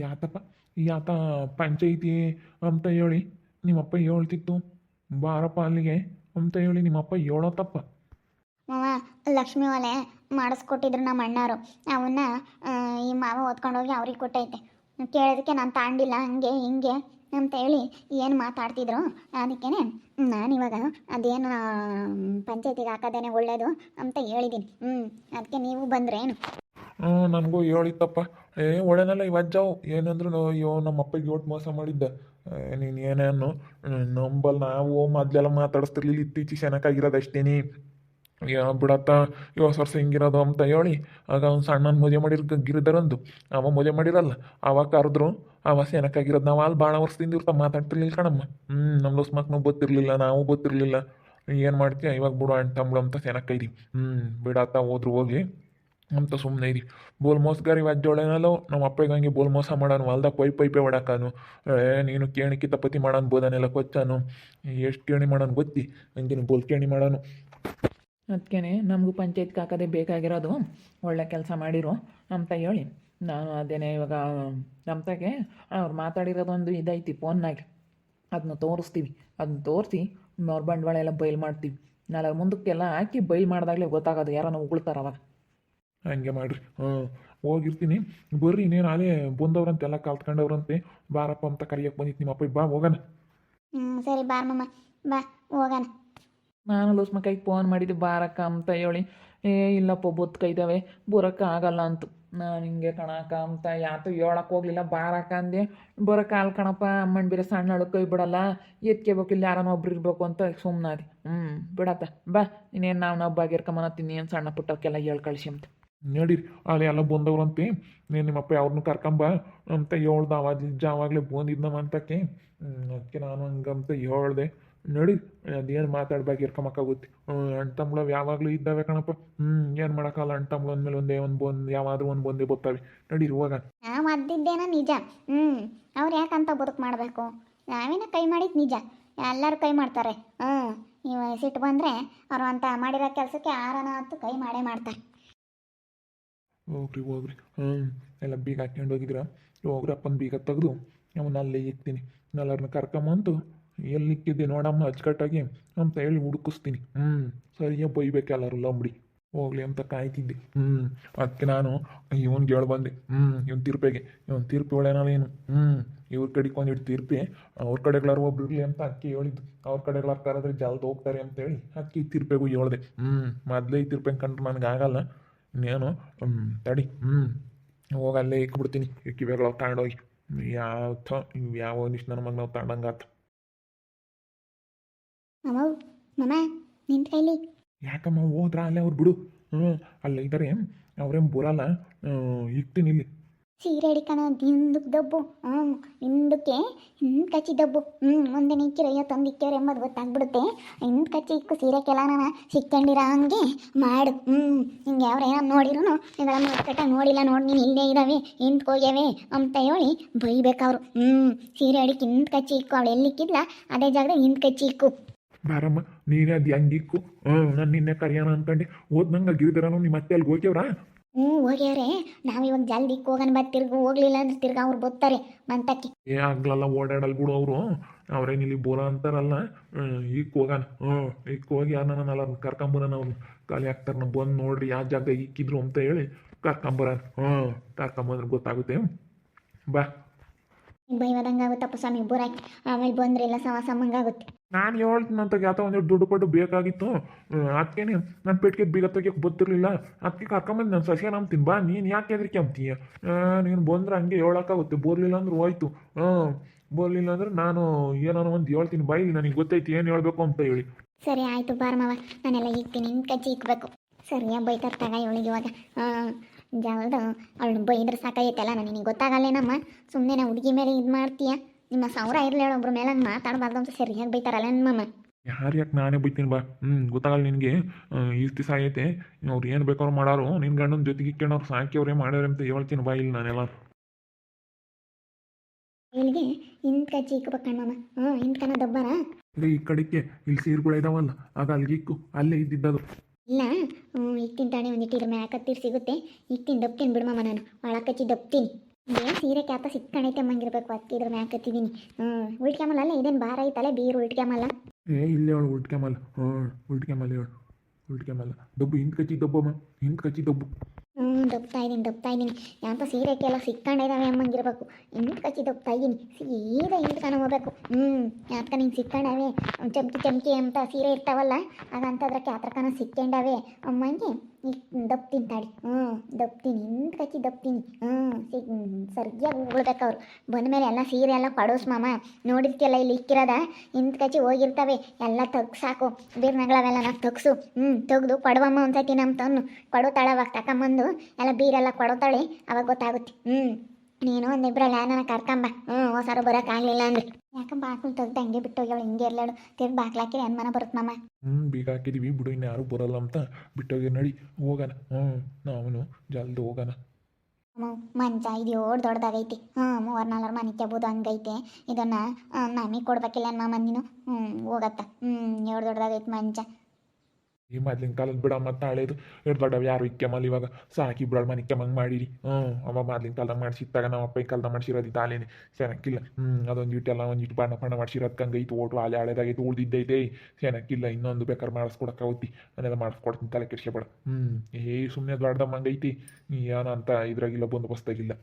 ಯಾತಪ್ಪ ಯಾತ ಪಂಚಾಯಿತಿ, ಅಂತ ಹೇಳಿ ನಿಮ್ಮಪ್ಪ ಹೇಳ್ತಿತ್ತು. ಬಾರಪ್ಪ ಅಲ್ಲಿಗೆ ಅಂತ ಹೇಳಿ ನಿಮ್ಮಪ್ಪ ಹೇಳೋ ತಪ್ಪ ಮಾವ, ಲಕ್ಷ್ಮಿ ಒಲೆ ಮಾಡಿಸ್ಕೊಟ್ಟಿದ್ರು ನಮ್ಮ ಅಣ್ಣಾರು. ಅವನ್ನ ಈ ಮಾವ ಓದ್ಕೊಂಡೋಗಿ ಅವ್ರಿಗೆ ಕೊಟ್ಟೈತೆ. ಕೇಳೋದಕ್ಕೆ ನಾನು ತಾಂಡಿಲ್ಲ, ಹಂಗೆ, ಹಿಂಗೆ, ಅಂತ ಹೇಳಿ ಏನು ಮಾತಾಡ್ತಿದ್ರು. ಅದಕ್ಕೇನೆ ನಾನಿವಾಗ ಅದೇನು ಪಂಚಾಯತಿಗೆ ಹಾಕೋದೇನೆ ಒಳ್ಳೇದು ಅಂತ ಹೇಳಿದ್ದೀನಿ ಹ್ಞೂ ಅದಕ್ಕೆ ನೀವು ಬಂದ್ರೇನು? ನನಗೂ ಹೇಳಿತ್ತಪ್ಪ ಏ, ಒಳ್ಳೆನಲ್ಲ ಇವಜ್ಜಾವು ಏನಂದ್ರು ಅಯ್ಯೋ ನಮ್ಮ ಅಪ್ಪಗೆ ಯೋಟ್ ಮೋಸ ಮಾಡಿದ್ದ. ನೀನು ಏನೇನು? ನಂಬಲ್ ನಾವು ಮೊದಲೆಲ್ಲ ಮಾತಾಡಿಸ್ತಿರ್ಲಿಲ್ಲ, ಇತ್ತೀಚೆಗೆ ಚೆನ್ನಾಗಿರೋದು ಅಷ್ಟೇನಿ. ಯಾ ಬಿಡತ್ತ ಇವತ್ತು ವರ್ಷ ಹಿಂಗಿರೋದು ಅಂತ ಹೇಳಿ, ಆಗ ಅವ್ನು ಸಣ್ಣನ ಮದುವೆ ಮಾಡಿರ್ ಗಿರಿದರಂದು ಅವ ಮದುವೆ ಮಾಡಿರಲ್ಲ, ಅವ ಕರೆದ್ರು, ಅವ ಸೆನಕ್ಕಾಗಿರೋದು ನಾವು ಅಲ್ಲಿ ಭಾಳ ವರ್ಷದಿಂದ ಇರ್ತಾ ಮಾತಾಡ್ತಿರ್ಲಿಲ್ಲ ಕಣಮ್ಮ. ಹ್ಞೂ ನಮ್ಮ ಲೋಸ್ ಮಕ್ಕಳು ಗೊತ್ತಿರಲಿಲ್ಲ, ನಾವು ಗೊತ್ತಿರಲಿಲ್ಲ. ಏನು ಮಾಡ್ತೀಯ? ಇವಾಗ ಬಿಡು, ಅಣ್ಣ ತಂಬಳು ಅಂತ ಸೆನಕ್ಕೈದಿ ಹ್ಞೂ ಬಿಡತ್ತ ಹೋದ್ರು ಹೋಗಿ. ಅಂತ ಸುಮ್ಮನೆ ಇರಿ. ಬೋಲ್ ಮೋಸಗಾರಿ ವಾಜ್ಜೋಳೇನಲ್ಲ ನಮ್ಮ ಅಪ್ಪಗೆ ಹಂಗೆ ಬೋಲ್ ಮೋಸ ಮಾಡೋನು, ಹೊಲ್ದಾಗ ಪೈ ಪೈಪೆ ಹೊಡಕಾನು. ಏ, ನೀನು ಕೇಣಿಕಿ ತಪ್ಪತಿ ಮಾಡೋನು ಬೋದನೆಲ್ಲ ಕೊಚ್ಚಾನು. ಎಷ್ಟು ಕೇಣಿ ಮಾಡೋನು ಗೊತ್ತಿ? ಹಂಗೇನು ಬೋಲ್ ಕೇಣಿ ಮಾಡೋನು. ಅದಕ್ಕೇ ನಮಗೂ ಪಂಚಾಯತ್ಗೆ ಹಾಕೋದೇ ಬೇಕಾಗಿರೋದು. ಒಳ್ಳೆ ಕೆಲಸ ಮಾಡಿರು. ಅಂತ ಹೇಳಿ, ನಾನು ಅದೇನೆ ಇವಾಗ ನಮ್ತಾಗೆ ಅವ್ರು ಮಾತಾಡಿರೋದೊಂದು ಇದೈತಿ ಫೋನ್ನಾಗೆ ಅದನ್ನ ತೋರಿಸ್ತೀವಿ. ಅದನ್ನ ತೋರಿಸಿ, ಅವ್ರ ಬಂಡವಾಳ ಎಲ್ಲ ಬೈಲ್ ಮಾಡ್ತೀವಿ. ನಾಲ್ಕು ಮುಂದಕ್ಕೆಲ್ಲ ಹಾಕಿ ಬೈಲ್ ಮಾಡಿದಾಗಲೇ ಗೊತ್ತಾಗೋದು ಯಾರನ್ನು ಉಗುಳ್ತಾರ ಅವಾಗ. ಹಂಗೆ ಮಾಡ್ರಿ. ಹ್ಞೂ. ಹೋಗಿರ್ತೀನಿ. ಬರ್ರಿ ಇನ್ನೇನು ಅಲ್ಲೇ ಬಂದವ್ರಂತೆ ಎಲ್ಲ ಕಲ್ತ್ಕೊಂಡವ್ರಂತೆ. ಬಾರಪ್ಪ ಅಂತ ಕರಿಯಕ್ಕೆ ಬಂದಿತ್ತು ನಿಮ್ಮ ಅಪ್ಪ ಬಾ ಹೋಗೋಣ. ಹ್ಞೂ ಸರಿ ಬಾರ ಮಮ್ಮ ಬಾ ಹೋಗೋಣ. ನಾನು ಲೋಸ್ಮ ಮಕ್ಕಳಿಗೆ ಫೋನ್ ಮಾಡಿದ್ದೆ ಬಾರಕ್ಕ ಅಂತ ಹೇಳಿ. ಏ ಇಲ್ಲಪ್ಪ ಬೊತ್ಕ ಕೈದಾವೆ. ಬರೋಕ್ಕೆ ಆಗಲ್ಲ ಅಂತ. ನಾನು ಹಿಂಗೆ ಕಣಕ ಅಂತ ಯಾತು ಹೇಳಕ್ಕೆ ಹೋಗ್ಲಿಲ್ಲ. ಬಾರಕ್ಕ ಅಂದೆ. ಬರೋಕ್ಕೆ ಆಲ್ ಕಣಪ್ಪ ಅಮ್ಮನ ಬೇರೆ ಸಣ್ಣ ಕೈ ಬಿಡಲ್ಲ. ಎತ್ಕೋಬೇಕು ಇಲ್ಲಿ ಯಾರನ್ನ ಒಬ್ರು ಇರಬೇಕು ಅಂತ ಸುಮ್ಮನಾದಿ ಹ್ಞೂ ಬಿಡತ್ತ. ಬಾ ಇನ್ನೇನು ನಾವು ನಾವು ಬಾಗಿರ್ಕೊಂಬನತ್ತೀನಿ ಏನು ಸಣ್ಣ ಪುಟ್ಟಕ್ಕೆಲ್ಲ ಹೇಳಿ ಕಳಿಸಿ ಅಂತ. ನಡೀರಿ. ಅಲ್ಲಿ ಎಲ್ಲ ಬಂದವ್ರಂತೆ. ನೀನು ನಿಮ್ಮಪ್ಪ ಅವ್ರನ್ನೂ ಕರ್ಕೊಂಬ ಅಂತ ಹೇಳ್ದ. ಅವಾಗ ನಿಜ ಅವಾಗಲೇ ಬಂದಿದ್ನವ ಅಂತಕ್ಕೆ. ಅದಕ್ಕೆ ನಾನು ಹಂಗಂತ ಹೇಳ್ದೆ. ನಡಿ ಅದೇನು ಮಾತಾಡ್ಬೇಕು ಇರ್ಕೊಂಬಕ್ಕಾಗುತ್ತೆ ಅಣ್ಣ ಯಾವಾಗ್ಲೂ ಇದ್ದಾವೆ ಕಣಪ್ಪ. ಹ್ಞೂ ಏನು ಮಾಡೋಕ್ಕಲ್ಲ ಅಣ್ಣ ತಮ್ಳು ಅಂದಮೇಲೆ ಒಂದೇ ಒಂದು ಬಂದ್, ಯಾವಾದ್ರೂ ಒಂದು ಬಂದೇ ಬರ್ತವೆ. ನಡೀರಿ ಇವಾಗ ನಾವು ಅದ್ದಿದ್ದೇನೋ ನಿಜ. ಹ್ಞೂ ಅವ್ರು ಯಾಕಂತ ಬದುಕು ಮಾಡಬೇಕು? ನಾವೇನ ಕೈ ಮಾಡಿದ್ ನಿಜ. ಎಲ್ಲರೂ ಕೈ ಮಾಡ್ತಾರೆ. ಹ್ಞೂ ನೀವು ಸಿಟ್ಟು ಬಂದ್ರೆ ಅವರು ಅಂತ ಮಾಡಿರೋ ಕೆಲಸಕ್ಕೆ ಆರನ ಹತ್ತು ಕೈ ಮಾಡೇ ಮಾಡ್ತಾರೆ. ಹೋಗ್ರಿ ಹೋಗ್ರಿ. ಹ್ಞೂ ಎಲ್ಲ ಬೀಗ ಹಾಕ್ಕೊಂಡು ಹೋಗಿದ್ರ? ಹೋಗ್ರಿ ಅಪ್ಪನ ಬೀಗ ತೆಗೆದು ಅವನ್ನ ಅಲ್ಲೇ ಇಕ್ತೀನಿ ಎಲ್ಲರನ್ನ ಕರ್ಕೊಂಬಂತು ಎಲ್ಲಿ ಇಕ್ಕಿದ್ದೆ ನೋಡಮ್ಮ ಅಚ್ಚುಕಟ್ಟಾಗಿ ಅಂತ ಹೇಳಿ ಹುಡುಕಿಸ್ತೀನಿ. ಹ್ಞೂ ಸರಿಯಾಗಿ ಬೈಬೇಕು ಎಲ್ಲರೂ ಲಂಬಡಿ ಹೋಗ್ಲಿ ಅಂತ ಕಾಯ್ತಿದ್ದೆ. ಹ್ಞೂ ಅದಕ್ಕೆ ನಾನು ಇವನ್ ಹೇಳಿ ಬಂದೆ. ಹ್ಞೂ ಇವನ್ ತೀರ್ಪೆಗೆ. ಇವನ್ ತೀರ್ಪು ಏನು? ಹ್ಞೂ ಇವ್ರ ಕಡೆಗೆ ಒಂದಿಟ್ಟು ತೀರ್ಪಿ, ಅವ್ರ ಕಡೆಗಳಾರು ಒಬ್ರು ಇರಲಿ ಅಂತ ಅಕ್ಕಿ ಹೇಳಿದ್ದು. ಅವ್ರ ಕಡೆಗಳಾರು ಕರೆದ್ರೆ ಜಲ್ದು ಹೋಗ್ತಾರೆ ಅಂತೇಳಿ ಅಕ್ಕಿ ತೀರ್ಪೆಗೂ ಹೇಳ್ದೆ. ಹ್ಞೂ ಮೊದಲೇ ತೀರ್ಪೆ ಕಂಡ್ರೆ ನನಗೆ ಆಗಲ್ಲ. ಇನ್ನೇನು ಹ್ಞೂ ತಡಿ. ಹ್ಞೂ ಹೋಗಿ ಅಲ್ಲೇ ಇಕ್ಬಿಡ್ತೀನಿ. ಇಕ್ಕಿಬೇಗಳು ತಗೊಂಡೋಗಿ ಯಾವ ಥ ಯಾವ ನಿಶ್ ನನ್ನ ಮಗ ನಾವು ತಗೊಂಡಂಗಾತ ಮಮ್ಮ ಕೈಲಿ. ಯಾಕಮ್ಮ ಹೋದ್ರ ಅಲ್ಲೇ ಅವ್ರು ಬಿಡು. ಹ್ಞೂ ಇದರೆ. ಇದ್ದಾರೆ ಅವ್ರೇನು ಬರಲ್ಲ. ಇಕ್ತೀನಿ ಇಲ್ಲಿ. ಸೀರೆ ಹಿಡಿಕಣ ಹಿಂದಕ್ಕೆ ದಬ್ಬು. ಹ್ಞೂ ಹಿಂದಕ್ಕೆ ಹಿಂದ್ ಕಚ್ಚಿ ದಬ್ಬು. ಹ್ಞೂ ಮುಂದೆ ನಿಕ್ಕಿರ ಅಯ್ಯೋ ತಂದು ಇಕ್ಕ್ಯಾರ ಎಂಬುದು ಗೊತ್ತಾಗ್ಬಿಡುತ್ತೆ. ಹಿಂದ್ ಕಚ್ಚಿ ಇಕ್ಕು ಸೀರೆ ಕೆಲನ ಸಿಕ್ಕಂಡಿರ ಹಂಗೆ ಮಾಡು. ಹ್ಞೂ ಹಿಂಗೆ ಅವ್ರು ಏನೋ ನೋಡಿರೂ ನೋಡಿಲ್ಲ ನೋಡಿ, ನೀನು ಇಲ್ಲೇ ಇದ್ದಾವೆ ಹೋಗ್ಯಾವೆ ಅಂತ ಹೇಳಿ ಬೈಬೇಕವ್ರು. ಹ್ಞೂ ಸೀರೆ ಹಿಡಿಕೆ ಹಿಂದ್ ಕಚ್ಚಿ ಇಕ್ಕು, ಅವಳು ಎಲ್ಲಿಕ್ಕಿದ್ಲ, ಅದೇ ಜಾಗದಾಗ ಹಿಂದ್ ಕಚ್ಚಿ ಇಕ್ಕು. ಬಾರಮ್ಮ, ನೀನೇ ಅದು ಹೆಂಗಿಕ್ಕು ಹ್ಞೂ ನಾನು ನಿನ್ನೆ ಕರಿಯೋಣ ಅನ್ಕೊಂಡೆ. ಹೋದ್ನಂಗೆ ಗಿರಿದಾರನು ನಿಮ್ಮ ಮತ್ತೆ ಅಲ್ಲಿ ಹೋಗ್ಯವ್ರಾ? ಹ್ಞೂ ನಾವ್ ಇವಾಗ ಜಲ್ದಿ ಹೋಗನ್ ಬಾ ತಿರ್ಗು ಹೋಗ್ಲಿಲ್ಲ ಅಂದ್ರೆ ತಿರ್ಗ ಅವ್ರು ಬರ್ತಾರೆ ಮಂತಕ್ಕೆ. ಏ ಆಗ್ಲಲ್ಲ ಓಡಾಡಲ್ ಬಿಡು ಅವರು. ಅವ್ರೇನು ಇಲ್ಲಿ ಬೋಲ ಅಂತಾರಲ್ಲ. ಈಗ ಹೋಗಾನ ಹ್ಞೂ ಈಗ ಹೋಗಿ ಯಾರನ್ನ ಕರ್ಕೊಂಬರನ ಅವ್ರು ಖಾಲಿ ನಾವು ಬಂದು ನೋಡ್ರಿ ಯಾವ ಜಾಗ ಇಕ್ಕಿದ್ರು ಅಂತ ಹೇಳಿ ಕರ್ಕೊಂಬರನ್. ಹ್ಞೂ ಕರ್ಕೊಂಬಂದ್ರೆ ಗೊತ್ತಾಗುತ್ತೆ. ಬಾ. ಆಗುತ್ತಪ್ಪ ಸ್ವಾಮಿ ಬೋರಾಕಿ. ಆಮೇಲೆ ಬಂದ್ರೆ ಎಲ್ಲ ಸವಾಸಮಂಗಾಗುತ್ತೆ ಸಮ್ಮಂಗಾಗುತ್ತೆ ನಾನು ಹೇಳ್ತೀನಂತ ಯಾವ ಒಂದು ದುಡ್ಡು ಕೊಟ್ಟು ಬೇಕಾಗಿತ್ತು. ಅದಕ್ಕೇನೆ ನನ್ನ ಪೆಟ್ಟಿಗೆ ಬೀಗ ತೆಗಿಯೋಕೆ ಗೊತ್ತಿರಲಿಲ್ಲ. ಅದಕ್ಕೆ ಕರ್ಕೊಂಬಂದು ನಾನು ಸಸ್ಯ ನಂಬ್ತೀನಿ ಬಾ, ನೀನು ಯಾಕೆ ಹೆದರಿಕೆ ಅಂತೀಯ? ನೀನು ಬಂದ್ರೆ ಹಂಗೆ ಹೇಳೋಕ್ಕಾಗುತ್ತೆ. ಬೋರ್ಲಿಲ್ಲ ಅಂದ್ರೆ ಹೋಯ್ತು. ಹಾಂ ಬೋರ್ಲಿಲ್ಲ ಅಂದ್ರೆ ನಾನು ಏನಾನ ಒಂದು ಹೇಳ್ತೀನಿ. ಬಾಯಿಲಿ ನನಗೆ ಗೊತ್ತೈತಿ, ಏನು ಹೇಳಬೇಕು ಅಂತ ಹೇಳಿ. ಸರಿ, ಆಯಿತು ಬಾರಮ್ಮವ ನಾನೆಲ್ಲ ಇಕ್ತೀನಿ ನಿನ್ನ ಕಜ್ಜಿ ಇಕ್ಬೇಕು. ಸರಿಯಾಗಿ ಬೈತಾರೆ ತಗ ಇವಳಿಗೆ ಇವಾಗ. ಹಾಂ ಜಾವಲ್ದು ಅವಳು ಬೈದ್ರೆ ಸಾಕಾಗೈತಲ್ಲ ನನಗೆ ಗೊತ್ತಾಗಲ್ಲೇನಮ್ಮ? ಸುಮ್ಮನೆ ನಾ ಹುಡುಗಿ ಮೇಲೆ ಇದು ಮಾಡ್ತೀಯ? ನಿಮ್ಮ ಸಾವಿರ ಇರಲಿ ಒಬ್ರ ಮೇಲೆ ಹಂಗೆ ಮಾತಾಡಬಾರ್ದು ಅಂತ ಸರಿಯಾಗಿ ಬೈತಾರಲ್ಲ ನಮ್ಮಮ್ಮ ಯಾರು ಯಾಕೆ ನಾನೇ ಬೈತೀನಿ ಬಾ. ಹ್ಞೂ ಗೊತ್ತಾಗಲ್ಲ ನಿನಗೆ. ಇಷ್ಟು ದಿವಸ ಆಗೈತೆ. ಅವ್ರು ಏನು ಬೇಕಾದ್ರು ಮಾಡೋರು. ನಿನ್ನ ಗಂಡನ ಜೊತೆಗೆ ಇಕ್ಕೊಂಡವ್ರು ಸಾಕಿ ಅವ್ರೇ ಮಾಡ್ಯಾರ ಅಂತ ಹೇಳ್ತೀನಿ ಬಾ ಇಲ್ಲಿ ನಾನೆಲ್ಲ. ಇಲ್ಲಿಗೆ ಹಿಂದ್ ಕಚ್ಚಿ ಮಾಮ. ಹ್ಞೂ ಹಿಂದ್ ಕಣ ದಬ್ಬನ ಇಲ್ಲಿ ಈ ಕಡೆಗೆ ಇಲ್ಲಿ ಸೀರುಗಳು ಇದಾವಲ್ಲ ಆಗ ಅಲ್ಲಿಗೆ ಇಕ್ಕು. ಅಲ್ಲೇ ಇದ್ದಿದ್ದದು. ಇಲ್ಲ ಹ್ಞೂ ಇಕ್ತೀನಿ ತಾನೇ ಒಂದಿಟ್ಟು ಇದ್ರ ಮ್ಯಾಕ ಸಿಗುತ್ತೆ ಸಿಗುತ್ತೆ. ಇಕ್ತೀನಿ ದಬ್ತೀನಿ ಮಾಮ ನಾನು. ಒಳ ಕಚ್ಚಿ ದಬ್ತೀನಿ. ಏನು ಸೀರೆ ಕ್ಯಾತ ಸಿಕ್ಕಣೈತೆ ಮಂಗಿರ್ಬೇಕು ಅದಕ್ಕೆ ಇದ್ರ ಮ್ಯಾಕ್ ಹತ್ತಿದ್ದೀನಿ ಹ್ಞೂ ಅಲ್ಲ ಇದೇನು ಭಾರ ಐತಲ್ಲ ಬೀರು ಉಳ್ಟ್ಯಾಮಲ್ಲ ಏ ಇಲ್ಲೇ ಅವಳು ಉಲ್ಟ್ಕೆಮಲ್ಲ ಹ್ಞೂ ಉಲ್ಟ್ಕೆಮಲ್ಲ ಹೇಳು ಉಲ್ಟ್ಕೆಮಲ್ಲ ಡಬ್ಬು ಹಿಂದೆ ಕಚ್ಚಿ ಡಬ್ಬಮ್ಮ ಹಿಂದೆ ಕಚ್ಚಿ ಡಬ್ಬು. ಹ್ಞೂ ದಪ್ತಾ ಇದ್ದೀನಿ ದಪ್ತಾ ಇದ್ದೀನಿ ಯಾಂತ ಕೆಲ ಸಿಕ್ಕಂಡಿದ್ದಾವೆ ಅಮ್ಮಂಗಿರ್ಬೇಕು ಹಿಂದೆ ಕಚ್ಚಿ ದಪ್ತಾ ಇದ್ದೀನಿ ಸೀದಾ ಹಿಂದ್ಕನ ಹೋಗ್ಬೇಕು. ಹ್ಞೂ ಯಾತ್ಕ ನಿಂಗೆ ಸಿಕ್ಕಂಡವೆ ಚಮ್ಕಿ ಚಮ್ಕಿ ಅಂತ ಸೀರೆ ಇರ್ತಾವಲ್ಲ ಅದಂತದ್ರಕ್ಕೆ ಯಾತ್ರಕನ ಸಿಕ್ಕಂಡವೆ ಅಮ್ಮಂಗೆ. ಈಗ ದಪ್ತೀನಿ ತಾಡಿ ಹ್ಞೂ ದಪ್ತೀನಿ. ಹಿಂದೆ ಕಚ್ಚಿ ದಪ್ತೀನಿ. ಹ್ಞೂ ಸಿಗ್, ಸರಿಯಾಗಿ ಉಳ್ಬೇಕು ಅವ್ರು. ಬಂದಮೇಲೆ ಎಲ್ಲ ಸೀರೆ ಎಲ್ಲ ಪಡೋಸ್ ಮಾಮ. ನೋಡಿದ್ಕೆಲ್ಲ ಇಲ್ಲಿ ಇಕ್ಕಿರೋದ? ಹಿಂದೆ ಕಚ್ಚಿ ಹೋಗಿರ್ತವೆ. ಎಲ್ಲ ತಗ್ಸಾಕು ಬೀರ್ನಗಳವೆಲ್ಲ ನಾವು ತಗ್ಸು. ಹ್ಞೂ ತೆಗ್ದು ಕೊಡವಮ್ಮ ಒಂದ್ಸತಿ ನಮ್ಮ ತನ್ನು. ಕೊಡೋ ತಾಳವಾಗ ತಕೊಂಬಂದು ಎಲ್ಲ ಬೀರೆಲ್ಲ ಕೊಡೋತಾಳೆ ಅವಾಗ ಗೊತ್ತಾಗುತ್ತೆ. ಹ್ಞೂ ನೀನು ಒಂದಿಬ್ರಲ್ಲ ನನಗೆ ಕರ್ಕೊಂಬ. ಹ್ಞೂ ಹೊಸಾರು ಬರೋಕ್ಕಾಗಲಿಲ್ಲ ಅಂದ್ರೆ. ಯಾಕಂಬ ಬಾಕ್ಲು ತೆಗ್ದು ಹಂಗೆ ಬಿಟ್ಟೋಗ್ಯಾವಳು ಹಿಂಗೆ ಇರ್ಲಾಳು. ತಿರ್ಗಿ ಬಾಕ್ಲಾಕಿರಿ ಅನ್ಮನ ಬರುತ್ತೆ ನಮ್ಮ ಹ್ಞೂ ಬೀಗ ಹಾಕಿದೀವಿ ಬಿಡು ಇನ್ನು ಯಾರು ಬರಲ್ಲ ಅಂತ. ಬಿಟ್ಟೋಗಿ ನಡಿ ಹೋಗೋಣ. ಹ್ಞೂ ನಾವು ಜಲ್ದಿ ಹೋಗೋಣ. ಮಂಚ ಇದು ಓಡ್ ದೊಡ್ಡದಾಗೈತಿ. ಹ್ಞೂ ಮೂವರ್ ನಾಲ್ವರು ಮನೆ ಕೆಬೋದು ಹಂಗೈತೆ. ಇದನ್ನ ನಮಗೆ ಕೊಡ್ಬೇಕಿಲ್ಲ ನಮ್ಮ ಮಂದಿನು. ಹ್ಞೂ ಹೋಗತ್ತ. ಹ್ಞೂ ಏಳು ದೊಡ್ಡದಾಗೈತಿ ಮಂಚ. ಈ ಮೊದ್ಲಿನ ಕಾಲದ ಬಿಡ ಮತ್ತೆ ಹಳೇದು ಎರಡು ದೊಡ್ಡವ ಯಾರು ಇಕ್ಕೆಮಲ್ಲ ಇವಾಗ? ಸಾಕಿ ಬಿಡೋಳು ಮನೆ ಕೆಮ್ಮಂಗೆ ಮಾಡಿರಿ. ಹ್ಞೂ ಅವ ಮೊದ್ಲಿನ ಕಾಲದಾಗ ಮಾಡಿಸಿತ್ತಾಗ ನಮ್ಮ ಅಪ್ಪ ಕಾಲದಾಗ ಮಾಡಿಸಿರೋದು ಇದಾಲೇನೆ ಸೆನಕ್ಕಿಲ್ಲ ಹ್ಞೂ ಅದೊಂದು ಇಟ್ಟೆಲ್ಲ ಒಂದು ಇಟ್ಟು ಬಣ್ಣ ಬಣ್ಣ ಮಾಡಿಸಿರೋದು ಹಂಗೈತು ಓಟು ಅಲ್ಲಿ ಹಳೇದಾಗೈತೆ ಉಳ್ದಿದ್ದೈತೆ ಸೆನಕ್ಕಿಲ್ಲ ಇನ್ನೊಂದು ಬೇಕಾದ್ರೆ ಮಾಡಿಸ್ಕೊಡಕ್ಕಾಗತ್ತಿ ನಾನೆಲ್ಲ ಮಾಡಿಸ್ಕೊಡ್ತೀನಿ ತಲೆ ಕೆಡ್ಸ್ಕೊಬೇಡ ಹ್ಞೂ ಏ ಸುಮ್ಮನೆ ದೊಡ್ಡದಮ್ಮ ಹಂಗೈತಿ ಏನಂತ ಇದ್ರಾಗಿಲ್ಲ ಬಂದೋಬಸ್ತಾಗಿಲ್ಲ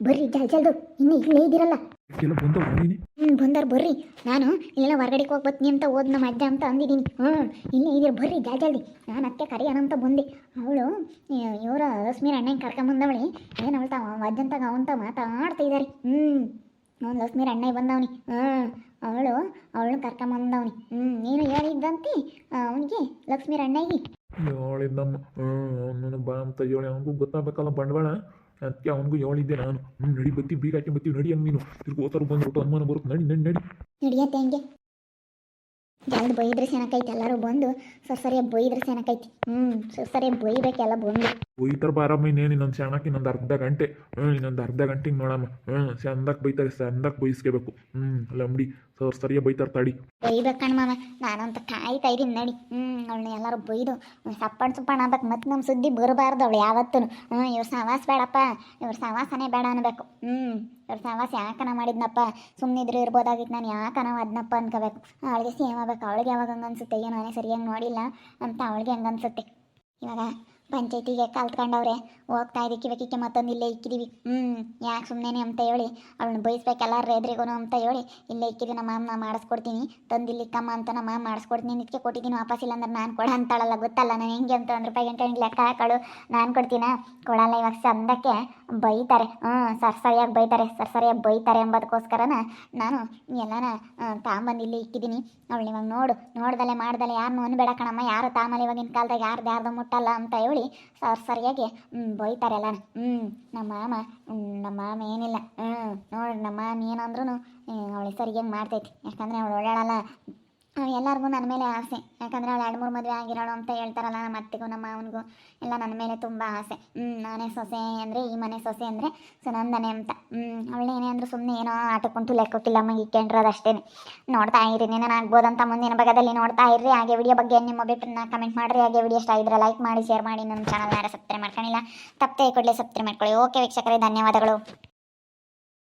ಬರ್ರಿ ಜಲ್ ಜಲ್ದು. ಇನ್ನು ಇಲ್ಲೇ ಇದ್ದೀರಲ್ಲ. ಕೆಲ ಬಂದವ ನೀನೆ. ಹ್ಞೂ ಬಂದಾರ ಬರ್ರಿ. ನಾನು ಇಲ್ಲೆಲ್ಲ ಹೊರಗಡೆಗೆ ಹೋಗಿ ಬತ್ತೀನಿ ಅಂತ ಓದ್ ನಮ್ಮ ಅಜ್ಜ ಅಂತ ಅಂದಿದ್ದೀನಿ ಹ್ಞೂ ಇಲ್ಲೇ ಇದೀರ ಬರ್ರಿ ಜಾ ಜಲ್ದಿ. ನಾನು ಅತ್ತೆ ಕರಿಯೋಣ ಅಂತ ಬಂದೆ. ಅವಳು ಇವರ ಲಕ್ಷ್ಮೀರ ಅಣ್ಣಂಗೆ ಕರ್ಕೊಂಬಂದವಳಿ ಏನು ಅವಳ್ತ ಅಜ್ಜಂತಾಗ ಅವಂತ ಮಾತಾಡ್ತಾ ಇದ್ದಾರೆ ಹ್ಞೂ ಅವ್ನು ಲಕ್ಷ್ಮೀರ ಅಣ್ಣ ಬಂದವನಿ. ಹ್ಞೂ ಅವಳು ಅವಳನ್ನ ಕರ್ಕೊಂಬಂದವನಿ ಹ್ಞೂ ನೀನು ಹೇಳಿದ್ದಂತೆ ಅವನಿಗೆ ಲಕ್ಷ್ಮೀರ ಅಣ್ಣಗೆ. ಹೇಳಿದ್ದಮ್ಮ ಹ್ಞೂ ಬಾ ಅಂತ ಹೇಳಿ. ಅವನಿಗೂ ಗೊತ್ತಾಗಬೇಕಲ್ಲ ಬಂಡವಾಳ. ಅದಕ್ಕೆ ಅವನಿಗೂ ಹೇಳಿದ್ದೆ ನಾನು. ಹ್ಞೂ ನಡಿ ಬತ್ತಿ ಬೀಗ ಹಾಕಿ ಬತ್ತಿ ನಡಿ ಹಂಗೆ ನೀನು. ತಿರ್ಗಿ ಓಸರು ಬಂದ್ಬಿಟ್ಟು ಅನುಮಾನ ಬರುತ್ತೆ. ನಡಿ ನಡಿ ನಡಿ. ನಡಿಯತ್ತೆ ಹಂಗೆ? ಎರಡು ಬೈದ್ರೆ ಸೆನಕೈತಿ ಎಲ್ಲರೂ ಬಂದು ಸರ್ ಸರಿಯಾಗಿ ಬೈದ್ರೆ ಸೆನಕೈತಿ ಹ್ಞೂ ಸರ್ ಸರಿಯಾಗಿ ಬೈಬೇಕೆಲ್ಲ ಬಂದು. ಬೈತರ ಬಾರಮ್ಮ ಇನ್ನೇನು ಇನ್ನೊಂದು ಸೆಣಕ್ಕೆ ಇನ್ನೊಂದು ಅರ್ಧ ಗಂಟೆ. ಹ್ಞೂ ಇನ್ನೊಂದು ಅರ್ಧ ಗಂಟೆಗೆ ನೋಡಮ್ಮ. ಹ್ಞೂ ಚಂದಕ್ಕೆ ಬೈತಾರೆ ಚಂದಕ್ಕೆ ಬೈಸ್ಕೋಬೇಕು. ಹ್ಞೂ ಲಂಬಡಿ ಸರ್ ಬೈತಾರ ತಡಿ ಬೈಬೇಕು ಮಾಮ ನಾನಂತ ಕಾಯ್ತಾ ಇದೀನಿ ನಡಿ. ಹ್ಞೂ ಅವಳನ್ನ ಎಲ್ಲರೂ ಬೈದು, ಸಪ್ಪಣ ಸುಪ್ಪಣ ಆಗ್ಬೇಕು. ಮತ್ತೆ ನಮ್ಮ ಸುದ್ದಿ ಬರಬಾರ್ದು ಅವಳು ಯಾವತ್ತೂ ಹ್ಞೂ ಇವ್ರ ಸವಾಸ ಬೇಡಪ್ಪ. ಇವ್ರ ಸವಾಸನೇ ಬೇಡ ಅನ್ಬೇಕು. ಹ್ಞೂ ಇವ್ರ ಸವಾಸ ಯಾಕನ ಮಾಡಿದ್ನಪ್ಪ? ಸುಮ್ಮನಿದ್ರೆ ಇರ್ಬೋದಾಗಿತ್ತು. ನಾನು ಯಾಕನ ಅದನ್ನಪ್ಪ ಅನ್ಕೋಬೇಕು. ಅವಳಿಗೆ ಸೇಮ್ ಆಗ್ಬೇಕು. ಅವಳಿಗೆ ಯಾವಾಗ ಹಂಗೆ ಅನ್ಸುತ್ತೆ ಏನೋ ನಾನೇ ಸರಿಯಾಗಿ ನೋಡಿಲ್ಲ ಅಂತ ಅವಳಿಗೆ ಹಂಗೆ ಅನ್ಸುತ್ತೆ ಇವಾಗ ಪಂಚಾಯತಿಗೆ ಕಲ್ತ್ಕೊಂಡವ್ರೆ. ಹೋಗ್ತಾ ಇದಕ್ಕೆ ಇವಕ್ಕೆ ಮತ್ತೊಂದು ಇಲ್ಲೇ ಇಕ್ಕಿದೀವಿ. ಹ್ಞೂ ಯಾಕೆ ಸುಮ್ಮನೆ ಅಂತ ಹೇಳಿ. ಅವಳನ್ನ ಬೈಸ್ಬೇಕೆಲ್ಲ ಎದ್ರಿಗೂ ಅಂತ ಹೇಳಿ. ಇಲ್ಲೇ ಇಕ್ಕಿದ್ದು ನಮ್ಮ ಅಮ್ಮ ಮಾಡಿಸ್ಕೊಡ್ತೀನಿ. ತಂದು ಇಲ್ಲಿ ಕಮ್ಮ ಅಂತ ನಮ್ಮ ಅಮ್ಮ ಮಾಡಿಸ್ಕೊಡ್ತೀನಿ. ಇದಕ್ಕೆ ಕೊಟ್ಟಿದ್ದೀನಿ ವಾಪಸ್ ಇಲ್ಲ ಅಂದ್ರೆ ನಾನು ಕೊಡ ಅಂತಾಳಲ್ಲ, ಗೊತ್ತಲ್ಲ? ನಾನು ಹೆಂಗೆ ಅಂತ ಒಂದು ರೂಪಾಯಿ ಗಂಟೆ ಲೆಕ್ಕ ಹಾಕಳು ನಾನು ಕೊಡ್ತೀನ? ಕೊಡಲ್ಲ, ಇವಾಗ ಚಂದಕ್ಕೆ ಬೈತಾರೆ. ಹ್ಞೂ ಸರ್ ಸರಿಯಾಗಿ ಬೈತಾರೆ. ಸರ್ ಸರಿಯಾಗಿ ಬೈತಾರೆ ಎಂಬುದಕ್ಕೋಸ್ಕರನ ನಾನು ಎಲ್ಲನ ತಾಂಬಂದು ಇಲ್ಲಿ ಇಕ್ಕಿದ್ದೀನಿ ಅವಳು ಇವಾಗ ನೋಡು. ನೋಡ್ದಲೆ, ಮಾಡ್ದಲೆ ಯಾರನ್ನೂ ಅನ್ಬೇಡ ಕಣಮ್ಮ. ಯಾರು ತಾಮಲ್ಲಿ ಇವಾಗಿನ ಕಾಲದಾಗ, ಯಾರ್ದು ಯಾರ್ದು ಮುಟ್ಟಲ್ಲ ಅಂತ ಹೇಳಿ. ಸರ್ ಸರಿಯಾಗಿ ಹ್ಞೂ ಬೈತಾರೆ ಎಲ್ಲನ. ಹ್ಞೂ ನಮ್ಮ ಮಾಮ ನಮ್ಮ ಮಾಮ ಏನಿಲ್ಲ. ಹ್ಞೂ ನೋಡಿ ನಮ್ಮ ಮಾಮ ಏನಂದ್ರೂ ಅವಳಿಗೆ ಸರಿಯಾಗಿ ಮಾಡ್ತೈತಿ. ಯಾಕಂದರೆ ಅವಳು ಒಳ್ಳೆಯಲ್ಲ ಎಲ್ಲರಿಗೂ ನನ್ನ ಮೇಲೆ ಆಸೆ. ಯಾಕಂದರೆ ಅವಳು ಎರಡು ಮೂರು ಮದುವೆ ಆಗಿರೋಳು ಅಂತ ಹೇಳ್ತಾರಲ್ಲ ನಮ್ಮ ಅತ್ತೆಗೂ, ನಮ್ಮ ಮಾವನಿಗೂ. ಎಲ್ಲ ನನ್ನ ಮೇಲೆ ತುಂಬ ಆಸೆ. ಹ್ಞೂ ನಾನೇ ಸೊಸೆ ಅಂದರೆ ಈ ಮನೆ ಸೊಸೆ ಅಂದರೆ ಸುನಂದನೆ ಅಂತ. ಹ್ಞೂ ಏನೇ ಅಂದರೂ ಸುಮ್ಮನೆ ಏನೋ ಆಟಕ್ಕಂತೂ ಲೆಕ್ಕಕ್ಕಿಲ್ಲ ಅಮ್ಮ ಇಕ್ಕೊಂಡ್ರದು ಅಷ್ಟೇ ನೋಡ್ತಾ ಇರಿ ನಾನು ಆಗ್ಬೋದಂತ ಮುಂದಿನ ಭಾಗದಲ್ಲಿ ನೋಡ್ತಾ ಇರ್ರಿ. ಹಾಗೆ ವಿಡಿಯೋ ಬಗ್ಗೆ ನಿಮ್ಮ ಬಿಟ್ಟನ್ನ ಕಮೆಂಟ್ ಮಾಡಿರಿ. ಹಾಗೆ ವಿಡಿಯೋ ಇಷ್ಟ ಇದ್ರೆ ಲೈಕ್ ಮಾಡಿ ಶೇರ್ ಮಾಡಿ. ನನ್ನ ಚಾನಲ್ ಯಾರು ಸಬ್ಸ್ಕ್ರೈಬ್ ಮಾಡ್ಕೊಂಡಿಲ್ಲ ತಪ್ಪೇ ಕೊಡಲಿ ಸಬ್ಸ್ಕ್ರೈಬ್ ಮಾಡ್ಕೊಳ್ಳಿ. ಓಕೆ ವೀಕ್ಷಕರೇ, ಧನ್ಯವಾದಗಳು.